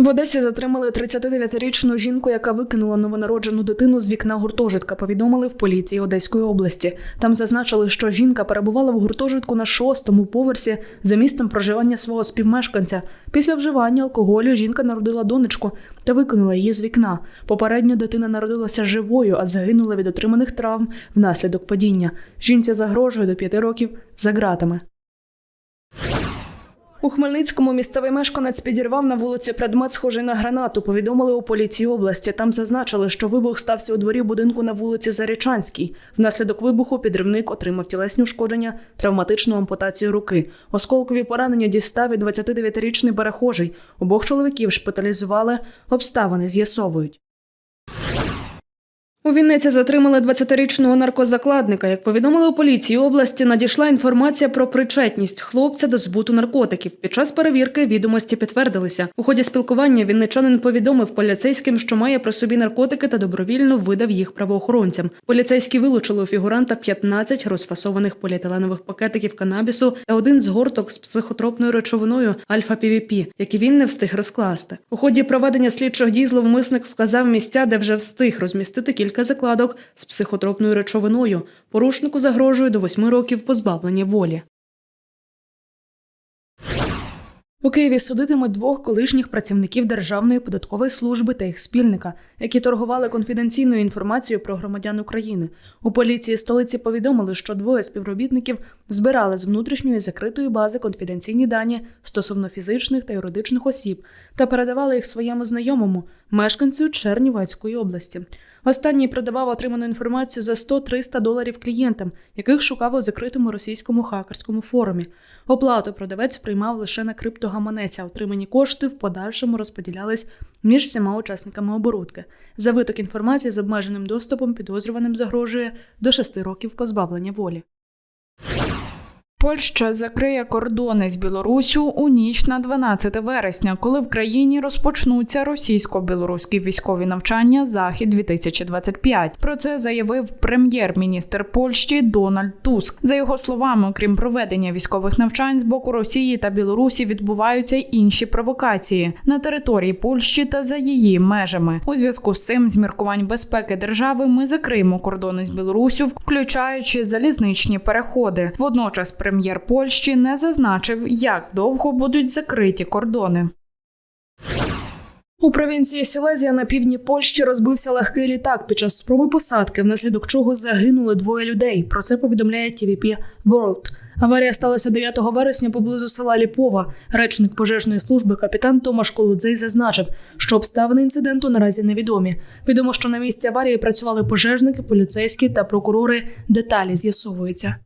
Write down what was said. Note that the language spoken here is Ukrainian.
В Одесі затримали 39-річну жінку, яка викинула новонароджену дитину з вікна гуртожитка. Повідомили в поліції Одеської області. Там зазначили, що жінка перебувала в гуртожитку на шостому поверсі за місцем проживання свого співмешканця. Після вживання алкоголю жінка народила донечку та викинула її з вікна. Попередньо дитина народилася живою, а загинула від отриманих травм внаслідок падіння. Жінці загрожує до п'яти років за ґратами. У Хмельницькому місцевий мешканець підірвав на вулиці предмет, схожий на гранату. Повідомили у поліції області. Там зазначили, що вибух стався у дворі будинку на вулиці Зарічанській. Внаслідок вибуху підривник отримав тілесні ушкодження, травматичну ампутацію руки. Осколкові поранення дістав і 29-річний перехожий. Обох чоловіків шпиталізували, обставини з'ясовують. У Вінниці затримали 20-річного наркозакладника. Як повідомили у поліції області, надійшла інформація про причетність хлопця до збуту наркотиків. Під час перевірки відомості підтвердилися. У ході спілкування вінничанин повідомив поліцейським, що має при собі наркотики та добровільно видав їх правоохоронцям. Поліцейські вилучили у фігуранта 15 розфасованих поліетиленових пакетиків канабісу та один згорток з психотропною речовиною альфа-півіпі, які він не встиг розкласти. У ході проведення слідчих дій зловмисник вказав місця, де вже встиг розмістити кілька закладок з психотропною речовиною. Порушнику загрожує до восьми років позбавлення волі. У Києві судитимуть двох колишніх працівників Державної податкової служби та їх спільника, які торгували конфіденційною інформацією про громадян України. У поліції столиці повідомили, що двоє співробітників збирали з внутрішньої закритої бази конфіденційні дані стосовно фізичних та юридичних осіб та передавали їх своєму знайомому, мешканцю Чернівецької області. Останній продавав отриману інформацію за 100-300 доларів клієнтам, яких шукав у закритому російському хакерському форумі. Оплату продавець приймав лише на криптогаманець, а отримані кошти в подальшому розподілялись між всіма учасниками оборудки. За виток інформації з обмеженим доступом підозрюваним загрожує до 6 років позбавлення волі. Польща закриє кордони з Білоруссю у ніч на 12 вересня, коли в країні розпочнуться російсько-білоруські військові навчання Захід 2025 Про це заявив прем'єр-міністр Польщі Дональд Туск. За його словами, окрім проведення військових навчань з боку Росії та Білорусі відбуваються інші провокації на території Польщі та за її межами. У зв'язку з цим з міркувань безпеки держави ми закриємо кордони з Білоруссю, включаючи залізничні переходи. Водночас прем'єр Польщі не зазначив, як довго будуть закриті кордони. У провінції Сілезія на півдні Польщі розбився легкий літак під час спроби посадки, внаслідок чого загинули двоє людей. Про це повідомляє TVP World. Аварія сталася 9 вересня поблизу села Ліпова. Речник пожежної служби капітан Томаш Колодзей зазначив, що обставини інциденту наразі невідомі. Відомо, що на місці аварії працювали пожежники, поліцейські та прокурори. Деталі з'ясовуються.